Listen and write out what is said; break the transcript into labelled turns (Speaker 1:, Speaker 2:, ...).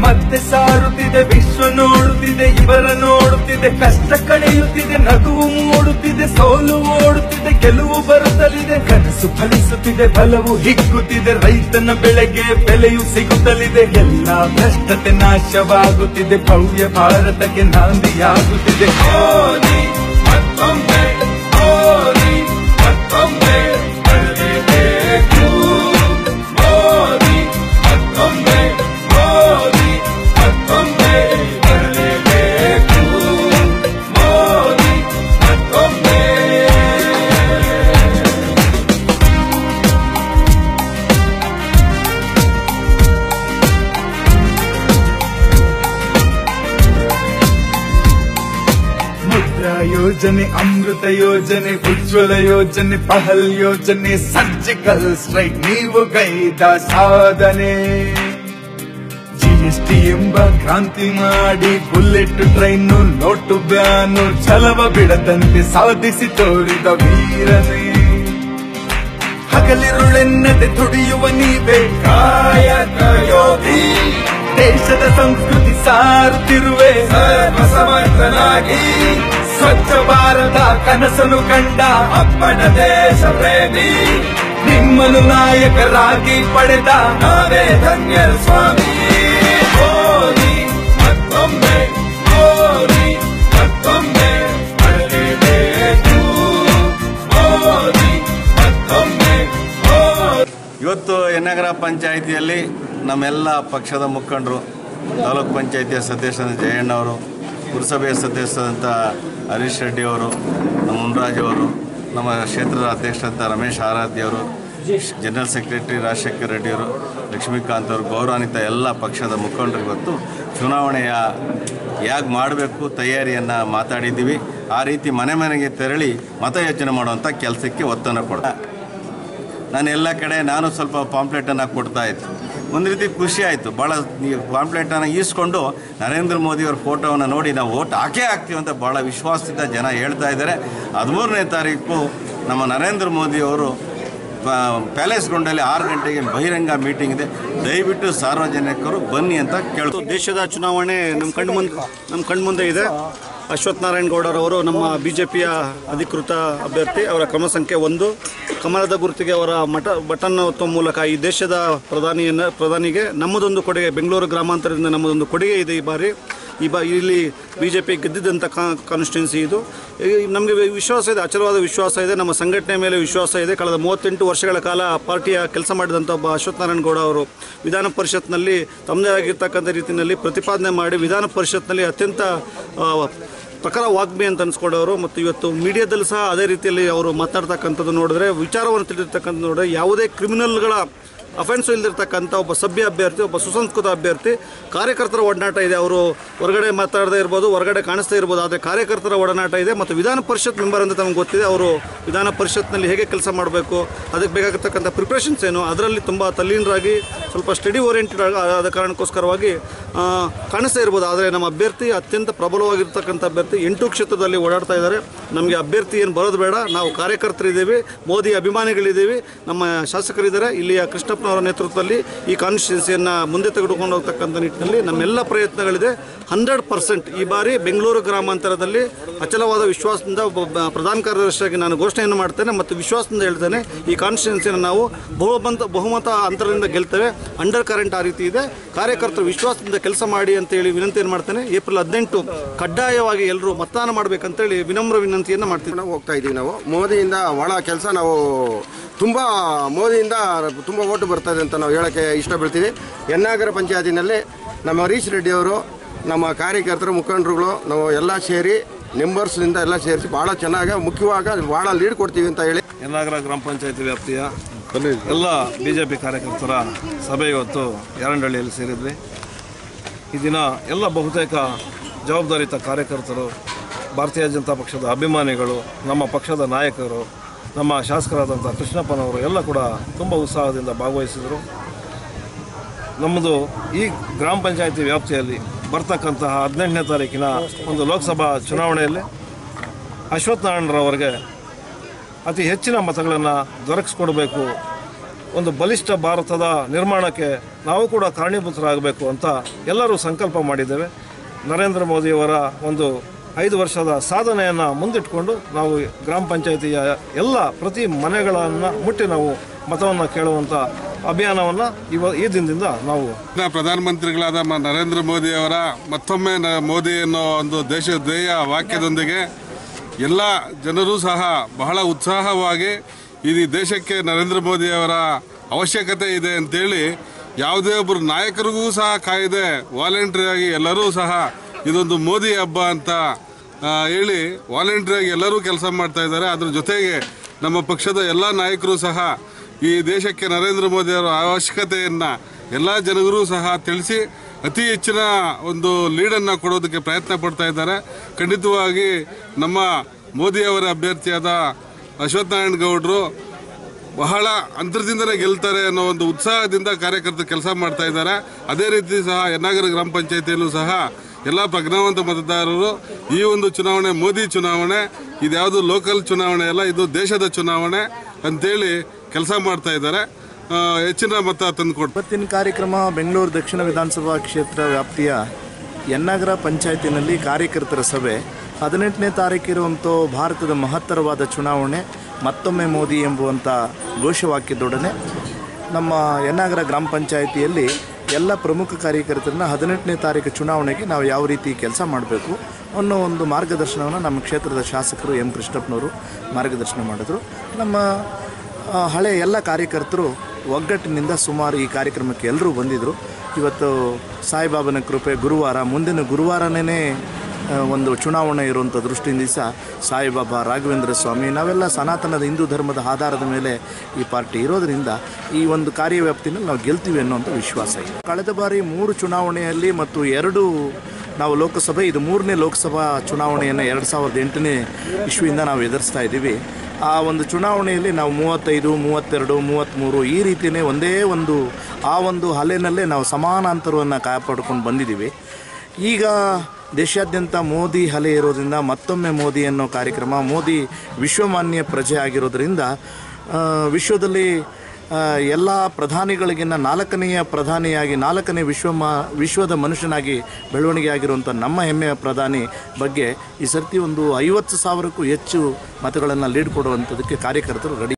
Speaker 1: ಮತ್ತೆ ಸಾರುತ್ತಿದೆ, ವಿಶ್ವ ನೋಡುತ್ತಿದೆ, ಇವರ ನೋಡುತ್ತಿದೆ, ಕಷ್ಟ ಕಳೆಯುತ್ತಿದೆ, ನಗುವು ಮೂಡುತ್ತಿದೆ, ಸೋಲು ಓಡುತ್ತಿದೆ, ಗೆಲುವು ಬರುತ್ತಲಿದೆ, ಕನಸು ಫಲಿಸುತ್ತಿದೆ, ಬಲವು ಹಿಗ್ಗುತ್ತಿದೆ, ರೈತನ ಬೆಳೆಗೆ ಬೆಲೆಯು ಸಿಗುತ್ತಲಿದೆ, ಎಲ್ಲ ಭ್ರಷ್ಟತೆ ನಾಶವಾಗುತ್ತಿದೆ, ಭವ್ಯ ಭಾರತಕ್ಕೆ ನಾಂದಿಯಾಗುತ್ತಿದೆ. ಮತ್ತೊಮ್ಮೆ ಯೋಜನೆ, ಅಮೃತ ಯೋಜನೆ, ಉಜ್ವಲ ಯೋಜನೆ, ಪಹಲ್ ಯೋಜನೆ, ಸರ್ಜಿಕಲ್ ಸ್ಟ್ರೈಕ್, ನೀವು ಕೈದ ಸಾಧನೆ. ಜಿಎಸ್ಟಿ ಎಂಬ ಕ್ರಾಂತಿ ಮಾಡಿ, ಬುಲೆಟ್ ಟ್ರೈನ್, ನೋಟು ಬ್ಯಾನು, ಛಲವ ಬಿಡದಂತೆ ಸಾಧಿಸಿ ತೋರಿದ ವೀರನೆ. ಹಗಲಿರುಳೆನ್ನದೆ ತುಡಿಯುವ ನೀವೇ ಕಾಯಕ ದೇಶದ ಸಂಸ್ಕೃತಿ ಸಾರುತ್ತಿರುವೆ ಸರ್ವಸಮರ್ಥನಾಗಿ. ಸ್ವಚ್ಛ ಭಾರತ ಕನಸನು ಕಂಡ ಅಪ್ಪನ ದೇಶ ಪ್ರೇಮಿ. ನಿಮ್ಮನು ನಾಯಕರಾಗಿ ಪಡೆದ ನಾವೇ ಧನ್ಯರು ಸ್ವಾಮಿ.
Speaker 2: ಇವತ್ತು ಎನ್ನಗರ ಪಂಚಾಯಿತಿಯಲ್ಲಿ ನಮ್ಮೆಲ್ಲ ಪಕ್ಷದ ಮುಖಂಡರು, ತಾಲೂಕ್ ಪಂಚಾಯಿತಿಯ ಸದಸ್ಯ ಜಯಣ್ಣವರು ಪುರಸಭೆಯ ಸದಸ್ಯರಾದಂಥ ಹರೀಶ್ ರೆಡ್ಡಿ ಅವರು, ನಮ್ಮ ಮುನ್ರಾಜ್ ಅವರು, ನಮ್ಮ ಕ್ಷೇತ್ರದ ಅಧ್ಯಕ್ಷರಂಥ ರಮೇಶ್ ಆರಾಧ್ಯ ಅವರು, ಜನರಲ್ ಸೆಕ್ರೆಟರಿ ರಾಜಶೇಖರ್ ರೆಡ್ಡಿ ಅವರು, ಲಕ್ಷ್ಮೀಕಾಂತ್ ಅವರು ಗೌರವಾನ್ವಿತ ಎಲ್ಲ ಪಕ್ಷದ ಮುಖಂಡರು ಇವತ್ತು ಚುನಾವಣೆಯ ಯಾಕೆ ಮಾಡಬೇಕು ತಯಾರಿಯನ್ನು ಮಾತಾಡಿದ್ದೀವಿ. ಆ ರೀತಿ ಮನೆ ಮನೆಗೆ ತೆರಳಿ ಮತಯೋಚನೆ ಮಾಡುವಂಥ ಕೆಲಸಕ್ಕೆ ಒತ್ತನ್ನು ಕೊಡ ನಾನು ಎಲ್ಲ ಕಡೆ ನಾನು ಸ್ವಲ್ಪ ಪಾಂಪ್ಲೆಟನ್ನು ಕೊಡ್ತಾ ಇದ್ದೆ. ಒಂದು ರೀತಿ ಖುಷಿ ಆಯಿತು. ಭಾಳ ಪಾಂಪ್ಲೆಟನ್ನು ಈಸ್ಕೊಂಡು ನರೇಂದ್ರ ಮೋದಿಯವ್ರ ಫೋಟೋವನ್ನು ನೋಡಿ ನಾವು ಓಟ್ ಹಾಕೇ ಹಾಕ್ತೀವಿ ಅಂತ ಭಾಳ ವಿಶ್ವಾಸದಿಂದ ಜನ ಹೇಳ್ತಾ ಇದ್ದಾರೆ. ಹದಿಮೂರನೇ ತಾರೀಕು ನಮ್ಮ ನರೇಂದ್ರ ಮೋದಿಯವರು ಪ್ಯಾಲೇಸ್ ಗ್ರೌಂಡಲ್ಲಿ ಆರು ಗಂಟೆಗೆ ಬಹಿರಂಗ ಮೀಟಿಂಗ್ ಇದೆ. ದಯವಿಟ್ಟು ಸಾರ್ವಜನಿಕರು ಬನ್ನಿ ಅಂತ ಕೇಳ್ತು
Speaker 3: ದೇಶದ ಚುನಾವಣೆ ನಮ್ಮ ಕಣ್ಣು ಮುಂದೆ ನಮ್ಮ ಕಣ್ಮುಂದೆ ಇದೆ. ಅಶ್ವಥ್ ನಾರಾಯಣ್ ಗೌಡರವರು ನಮ್ಮ ಬಿ ಜೆ ಪಿಯ ಅಧಿಕೃತ ಅಭ್ಯರ್ಥಿ. ಅವರ ಕ್ರಮ ಸಂಖ್ಯೆ ಒಂದು. ಕಮಲದ ಗುರುತಿಗೆ ಅವರ ಮಠ ಬಟನ್ ಒತ್ತುವ ಮೂಲಕ ಈ ದೇಶದ ಪ್ರಧಾನಿಯನ್ನು ಪ್ರಧಾನಿಗೆ ನಮ್ಮದೊಂದು ಕೊಡುಗೆ, ಬೆಂಗಳೂರು ಗ್ರಾಮಾಂತರದಿಂದ ನಮ್ಮದೊಂದು ಕೊಡುಗೆ ಇದೆ ಈ ಬಾರಿ. ಈ ಬಾ ಇಲ್ಲಿ ಬಿ ಜೆ ಪಿ ಗೆದ್ದಿದ್ದಂಥ ಕಾನ್ಸ್ಟಿಟ್ಯೂನ್ಸಿ ಇದು ನಮಗೆ ವಿಶ್ವಾಸ ಇದೆ, ಅಚಲವಾದ ವಿಶ್ವಾಸ ಇದೆ, ನಮ್ಮ ಸಂಘಟನೆ ಮೇಲೆ ವಿಶ್ವಾಸ ಇದೆ. ಕಳೆದ ಮೂವತ್ತೆಂಟು ವರ್ಷಗಳ ಕಾಲ ಪಾರ್ಟಿಯ ಕೆಲಸ ಮಾಡಿದಂಥ ಒಬ್ಬ ಅಶ್ವತ್ಥನಾರಾಯಣ ಗೌಡ ಅವರು ವಿಧಾನ ಪರಿಷತ್ನಲ್ಲಿ ತಮ್ಮದೇ ಆಗಿರ್ತಕ್ಕಂಥ ರೀತಿಯಲ್ಲಿ ಪ್ರತಿಪಾದನೆ ಮಾಡಿ ವಿಧಾನ ಪರಿಷತ್ನಲ್ಲಿ ಅತ್ಯಂತ ಪ್ರಖರ ವಾಗ್ಮಿ ಅಂತ ಅನ್ಸ್ಕೊಂಡವರು. ಮತ್ತು ಇವತ್ತು ಮೀಡಿಯಾದಲ್ಲಿ ಸಹ ಅದೇ ರೀತಿಯಲ್ಲಿ ಅವರು ಮಾತಾಡ್ತಕ್ಕಂಥದ್ದು ನೋಡಿದ್ರೆ, ವಿಚಾರವನ್ನು ತಿಳಿದಿರ್ತಕ್ಕಂಥ ನೋಡಿದ್ರೆ ಯಾವುದೇ ಕ್ರಿಮಿನಲ್ಗಳ ಅಫೆನ್ಸ್ ಇಲ್ದಿರ್ತಕ್ಕಂಥ ಒಬ್ಬ ಸಭ್ಯ ಅಭ್ಯರ್ಥಿ, ಒಬ್ಬ ಸುಸಂಸ್ಕೃತ ಅಭ್ಯರ್ಥಿ, ಕಾರ್ಯಕರ್ತರ ಒಡನಾಟ ಇದೆ. ಅವರು ಹೊರಗಡೆ ಮಾತಾಡದೇ ಇರ್ಬೋದು, ಹೊರಗಡೆ ಕಾಣಿಸ್ತಾ ಇರ್ಬೋದು, ಆದರೆ ಕಾರ್ಯಕರ್ತರ ಒಡನಾಟ ಇದೆ ಮತ್ತು ವಿಧಾನ ಪರಿಷತ್ ಮೆಂಬರ್ ಅಂತ ತಮಗೆ ಗೊತ್ತಿದೆ. ಅವರು ವಿಧಾನ ಪರಿಷತ್ನಲ್ಲಿ ಹೇಗೆ ಕೆಲಸ ಮಾಡಬೇಕು, ಅದಕ್ಕೆ ಬೇಕಾಗಿರ್ತಕ್ಕಂಥ ಪ್ರಿಪ್ರೇಷನ್ಸ್ ಏನು, ಅದರಲ್ಲಿ ತುಂಬ ತಲ್ಲೀನರಾಗಿ, ಸ್ವಲ್ಪ ಸ್ಟಡಿ ಓರಿಯೆಂಟೆಡ್ ಆದ ಕಾರಣಕ್ಕೋಸ್ಕರವಾಗಿ ಕಾಣಿಸ್ತಾ ಇರ್ಬೋದು. ಆದರೆ ನಮ್ಮ ಅಭ್ಯರ್ಥಿ ಅತ್ಯಂತ ಪ್ರಬಲವಾಗಿರ್ತಕ್ಕಂಥ ಅಭ್ಯರ್ಥಿ ಎಂಟು ಕ್ಷೇತ್ರದಲ್ಲಿ ಓಡಾಡ್ತಾ ಇದ್ದಾರೆ. ನಮಗೆ ಅಭ್ಯರ್ಥಿ ಏನು ಬರೋದು ಬೇಡ. ನಾವು ಕಾರ್ಯಕರ್ತರಿದ್ದೀವಿ, ಮೋದಿ ಅಭಿಮಾನಿಗಳಿದ್ದೀವಿ. ನಮ್ಮ ಶಾಸಕರಿದ್ದಾರೆ. ಇಲ್ಲಿಯ ಕೃಷ್ಣಪ್ಪನವರ ನೇತೃತ್ವದಲ್ಲಿ ಈ ಕಾನ್ಸ್ಟಿಟ್ಯೂನ್ಸಿಯನ್ನು ಮುಂದೆ ತೆಗೆದುಕೊಂಡು ಹೋಗ್ತಕ್ಕಂಥ ನಿಟ್ಟಿನಲ್ಲಿ ನಮ್ಮೆಲ್ಲ ಪ್ರಯತ್ನಗಳಿದೆ. ಹಂಡ್ರೆಡ್ ಪರ್ಸೆಂಟ್ ಈ ಬಾರಿ ಬೆಂಗಳೂರು ಗ್ರಾಮಾಂತರದಲ್ಲಿ ಅಚಲವಾದ ವಿಶ್ವಾಸದಿಂದ ಪ್ರಧಾನ ಕಾರ್ಯದರ್ಶಿಯಾಗಿ ನಾನು ಘೋಷಣೆಯನ್ನು ಮಾಡ್ತೇನೆ ಮತ್ತು ವಿಶ್ವಾಸದಿಂದ ಹೇಳ್ತೇನೆ, ಈ ಕಾನ್ಸ್ಟಿಟ್ಯೂನ್ಸಿಯನ್ನು ನಾವು ಬಹುಮತ ಬಹುಮತ ಅಂತರದಿಂದ ಗೆಲ್ತೇವೆ. ಅಂಡರ್ ಕರೆಂಟ್ ಆ ರೀತಿ ಇದೆ. ಕಾರ್ಯಕರ್ತರು ವಿಶ್ವಾಸದಿಂದ ಕೆಲಸ ಮಾಡಿ ಅಂತೇಳಿ ವಿನಂತಿಯನ್ನು ಮಾಡ್ತೇನೆ. ಏಪ್ರಿಲ್ ಹದಿನೆಂಟು ಕಡ್ಡಾಯವಾಗಿ ಎಲ್ಲರೂ ಮತದಾನ ಮಾಡಬೇಕಂತೇಳಿ ವಿನಮ್ರ ವಿನಂತಿಯನ್ನು ಮಾಡ್ತೀವಿ
Speaker 4: ನಾವು ಹೋಗ್ತಾ ಇದ್ದೀವಿ ನಾವು. ಮೋದಿಯಿಂದ ಭಾಳ ಕೆಲಸ ನಾವು ತುಂಬ ಮೋದಿಯಿಂದ ತುಂಬ ಓಟು ಬರ್ತಾ ಇದೆ ಅಂತ ನಾವು ಹೇಳೋಕ್ಕೆ ಇಷ್ಟ ಬೀಳ್ತೀವಿ. ಎನ್ನಾಗರ ಪಂಚಾಯತಿನಲ್ಲಿ ನಮ್ಮ ಹರೀಶ್ ರೆಡ್ಡಿ ಅವರು ನಮ್ಮ ಕಾರ್ಯಕರ್ತರು ಮುಖಂಡರುಗಳು ನಾವು ಎಲ್ಲ ಸೇರಿ ಮೆಂಬರ್ಸ್ನಿಂದ ಎಲ್ಲ ಸೇರಿಸಿ ಭಾಳ ಚೆನ್ನಾಗಿ ಮುಖ್ಯವಾಗಿ ಭಾಳ ಲೀಡ್ ಕೊಡ್ತೀವಿ ಅಂತ ಹೇಳಿ.
Speaker 5: ಎನ್ನಾಗರ ಗ್ರಾಮ ಪಂಚಾಯತಿ ವ್ಯಾಪ್ತಿಯ ಎಲ್ಲ ಬಿ ಜೆ ಪಿ ಕಾರ್ಯಕರ್ತರ ಸಭೆ ಇವತ್ತು ಯಾರಂಡಹಳ್ಳಿಯಲ್ಲಿ ಸೇರಿದ್ವಿ. ಈ ದಿನ ಎಲ್ಲ ಬಹುತೇಕ ಜವಾಬ್ದಾರಿತ ಕಾರ್ಯಕರ್ತರು ಭಾರತೀಯ ಜನತಾ ಪಕ್ಷದ ಅಭಿಮಾನಿಗಳು ನಮ್ಮ ಪಕ್ಷದ ನಾಯಕರು ನಮ್ಮ ಶಾಸಕರಾದಂಥ ಕೃಷ್ಣಪ್ಪನವರು ಎಲ್ಲ ಕೂಡ ತುಂಬ ಉತ್ಸಾಹದಿಂದ ಭಾಗವಹಿಸಿದರು. ನಮ್ಮದು ಈ ಗ್ರಾಮ ಪಂಚಾಯಿತಿ ವ್ಯಾಪ್ತಿಯಲ್ಲಿ ಬರ್ತಕ್ಕಂತಹ ಹದಿನೆಂಟನೇ ತಾರೀಕಿನ ಒಂದು ಲೋಕಸಭಾ ಚುನಾವಣೆಯಲ್ಲಿ ಅಶ್ವಥ್ ನಾರಾಯಣರವರಿಗೆ ಅತಿ ಹೆಚ್ಚಿನ ಮತಗಳನ್ನು ದೊರಕಿಸ್ಕೊಡ್ಬೇಕು. ಒಂದು ಬಲಿಷ್ಠ ಭಾರತದ ನಿರ್ಮಾಣಕ್ಕೆ ನಾವು ಕೂಡ ಕಾರಣೀಭೂತರಾಗಬೇಕು ಅಂತ ಎಲ್ಲರೂ ಸಂಕಲ್ಪ ಮಾಡಿದ್ದೇವೆ. ನರೇಂದ್ರ ಮೋದಿಯವರ ಒಂದು ಐದು ವರ್ಷದ ಸಾಧನೆಯನ್ನು ಮುಂದಿಟ್ಕೊಂಡು ನಾವು ಗ್ರಾಮ ಪಂಚಾಯಿತಿಯ ಎಲ್ಲ ಪ್ರತಿ ಮನೆಗಳನ್ನು ಮುಟ್ಟಿ ನಾವು ಮತವನ್ನು ಕೇಳುವಂಥ ಅಭಿಯಾನವನ್ನು ಇವ ಈ ದಿನದಿಂದ ನಾವು
Speaker 6: ಪ್ರಧಾನಮಂತ್ರಿಗಳಾದ ನರೇಂದ್ರ ಮೋದಿಯವರ ಮತ್ತೊಮ್ಮೆ ಮೋದಿ ಅನ್ನೋ ಒಂದು ದೇಶ ಧ್ಯೇಯ ವಾಕ್ಯದೊಂದಿಗೆ ಎಲ್ಲ ಜನರು ಸಹ ಬಹಳ ಉತ್ಸಾಹವಾಗಿ ಈ ದೇಶಕ್ಕೆ ನರೇಂದ್ರ ಮೋದಿಯವರ ಅವಶ್ಯಕತೆ ಇದೆ ಅಂತೇಳಿ ಯಾವುದೇ ಒಬ್ಬರು ನಾಯಕರಿಗೂ ಸಹ ಕಾಯಿದೆ ವಾಲಂಟ್ರಿ ಆಗಿ ಎಲ್ಲರೂ ಸಹ ಇದೊಂದು ಮೋದಿ ಹಬ್ಬ ಅಂತ ಹೇಳಿ ವಾಲಂಟ್ರಿ ಆಗಿ ಎಲ್ಲರೂ ಕೆಲಸ ಮಾಡ್ತಾ ಇದ್ದಾರೆ. ಅದ್ರ ಜೊತೆಗೆ ನಮ್ಮ ಪಕ್ಷದ ಎಲ್ಲ ನಾಯಕರು ಸಹ ಈ ದೇಶಕ್ಕೆ ನರೇಂದ್ರ ಮೋದಿ ಅವರ ಅವಶ್ಯಕತೆಯನ್ನ ಎಲ್ಲ ಜನಗರೂ ಸಹ ತಿಳಿಸಿ ಅತಿ ಹೆಚ್ಚಿನ ಒಂದು ಲೀಡನ್ನು ಕೊಡೋದಕ್ಕೆ ಪ್ರಯತ್ನ ಪಡ್ತಾ ಇದ್ದಾರೆ. ಖಂಡಿತವಾಗಿ ನಮ್ಮ ಮೋದಿ ಅವರ ಅಭ್ಯರ್ಥಿಯಾದ ಅಶ್ವತ್ಥನಾರಾಯಣ ಗೌಡರು ಬಹಳ ಅಂತರದಿಂದಲೇ ಗೆಲ್ತಾರೆ ಅನ್ನೋ ಒಂದು ಉತ್ಸಾಹದಿಂದ ಕಾರ್ಯಕರ್ತರು ಕೆಲಸ ಮಾಡ್ತಾ ಇದ್ದಾರೆ. ಅದೇ ರೀತಿ ಸಹ ಯನ್ನಾಗರ ಗ್ರಾಮ ಪಂಚಾಯತಿಯಲ್ಲೂ ಸಹ ಎಲ್ಲ ಪ್ರಜ್ಞಾವಂತ ಮತದಾರರು ಈ ಒಂದು ಚುನಾವಣೆ, ಮೋದಿ ಚುನಾವಣೆ, ಇದ್ಯಾವುದು ಲೋಕಲ್ ಚುನಾವಣೆ ಅಲ್ಲ, ಇದು ದೇಶದ ಚುನಾವಣೆ ಅಂತೇಳಿ ಕೆಲಸ ಮಾಡ್ತಾ ಇದ್ದಾರೆ. ಹೆಚ್ಚಿನ ಮತ ತಂದುಕೊಡ್ತಾರೆ
Speaker 7: ಇವತ್ತಿನ ಕಾರ್ಯಕ್ರಮ ಬೆಂಗಳೂರು ದಕ್ಷಿಣ ವಿಧಾನಸಭಾ ಕ್ಷೇತ್ರ ವ್ಯಾಪ್ತಿಯ ಯನ್ನಗರ ಪಂಚಾಯತಿನಲ್ಲಿ ಕಾರ್ಯಕರ್ತರ ಸಭೆ. ಹದಿನೆಂಟನೇ ತಾರೀಕಿರುವಂಥ ಭಾರತದ ಮಹತ್ತರವಾದ ಚುನಾವಣೆ, ಮತ್ತೊಮ್ಮೆ ಮೋದಿ ಎಂಬುವಂಥ ಘೋಷವಾಕ್ಯದೊಡನೆ ನಮ್ಮ ಯನ್ನಗರ ಗ್ರಾಮ ಪಂಚಾಯಿತಿಯಲ್ಲಿ ಎಲ್ಲ ಪ್ರಮುಖ ಕಾರ್ಯಕರ್ತರನ್ನ ಹದಿನೆಂಟನೇ ತಾರೀಕು ಚುನಾವಣೆಗೆ ನಾವು ಯಾವ ರೀತಿ ಕೆಲಸ ಮಾಡಬೇಕು ಅನ್ನೋ ಒಂದು ಮಾರ್ಗದರ್ಶನವನ್ನು ನಮ್ಮ ಕ್ಷೇತ್ರದ ಶಾಸಕರು ಎಂ ಕೃಷ್ಣಪ್ಪನವರು ಮಾರ್ಗದರ್ಶನ ಮಾಡಿದ್ರು. ನಮ್ಮ ಹಳೆಯ ಹಳೆ ಎಲ್ಲ ಕಾರ್ಯಕರ್ತರು ಒಗ್ಗಟ್ಟಿನಿಂದ ಸುಮಾರು ಈ ಕಾರ್ಯಕ್ರಮಕ್ಕೆ ಎಲ್ಲರೂ ಬಂದಿದ್ದರು ಇವತ್ತು ಸಾಯಿಬಾಬನ ಕೃಪೆ ಗುರುವಾರ, ಮುಂದಿನ ಗುರುವಾರನೇ ಒಂದು ಚುನಾವಣೆ ಇರುವಂಥ ದೃಷ್ಟಿಯಿಂದ ಸಹ ಸಾಯಿಬಾಬಾ ರಾಘವೇಂದ್ರ ಸ್ವಾಮಿ, ನಾವೆಲ್ಲ ಸನಾತನದ ಹಿಂದೂ ಧರ್ಮದ ಆಧಾರದ ಮೇಲೆ ಈ ಪಾರ್ಟಿ ಇರೋದರಿಂದ ಈ ಒಂದು ಕಾರ್ಯವ್ಯಾಪ್ತಿನಲ್ಲಿ ನಾವು ಗೆಲ್ತೀವಿ ಅನ್ನೋಂಥ ವಿಶ್ವಾಸ ಇದೆ. ಕಳೆದ ಬಾರಿ ಮೂರು ಚುನಾವಣೆಯಲ್ಲಿ ಮತ್ತು ಎರಡು ನಾವು ಲೋಕಸಭೆ, ಇದು ಮೂರನೇ ಲೋಕಸಭಾ ಚುನಾವಣೆಯನ್ನು ಎರಡು ಸಾವಿರದ ಎಂಟನೇ ಇಶ್ವಿಯಿಂದ ನಾವು ಎದುರಿಸ್ತಾ ಇದ್ದೀವಿ. ಆ ಒಂದು ಚುನಾವಣೆಯಲ್ಲಿ ನಾವು ಮೂವತ್ತೈದು, ಮೂವತ್ತೆರಡು ಮೂವತ್ತ್ಮೂರು ಈ ರೀತಿಯೇ ಒಂದೇ ಒಂದು, ಆ ಒಂದು ಅಲೆನಲ್ಲೇ ನಾವು ಸಮಾನಾಂತರವನ್ನು ಕಾಪಾಡ್ಕೊಂಡು ಬಂದಿದ್ದೀವಿ. ಈಗ ದೇಶಾದ್ಯಂತ ಮೋದಿ ಹಲೆ ಇರೋದ್ರಿಂದ ಮತ್ತೊಮ್ಮೆ ಮೋದಿ ಅನ್ನೋ ಕಾರ್ಯಕ್ರಮ, ಮೋದಿ ವಿಶ್ವಮಾನ್ಯ ಪ್ರಜೆ ಆಗಿರೋದ್ರಿಂದ ವಿಶ್ವದಲ್ಲಿ ಎಲ್ಲ ಪ್ರಧಾನಿಗಳಿಗಿನ್ನ ನಾಲ್ಕನೆಯ ಪ್ರಧಾನಿಯಾಗಿ, ನಾಲ್ಕನೇ ವಿಶ್ವ ವಿಶ್ವದ ಮನುಷ್ಯನಾಗಿ ಬೆಳವಣಿಗೆ ಆಗಿರುವಂಥ ನಮ್ಮ ಹೆಮ್ಮೆಯ ಪ್ರಧಾನಿ ಬಗ್ಗೆ ಈ ಸರ್ತಿ ಒಂದು ಐವತ್ತು ಸಾವಿರಕ್ಕೂ ಹೆಚ್ಚು ಮತಗಳನ್ನು ಲೀಡ್ ಕೊಡುವಂಥದ್ದಕ್ಕೆ ಕಾರ್ಯಕರ್ತರು ರೆಡಿ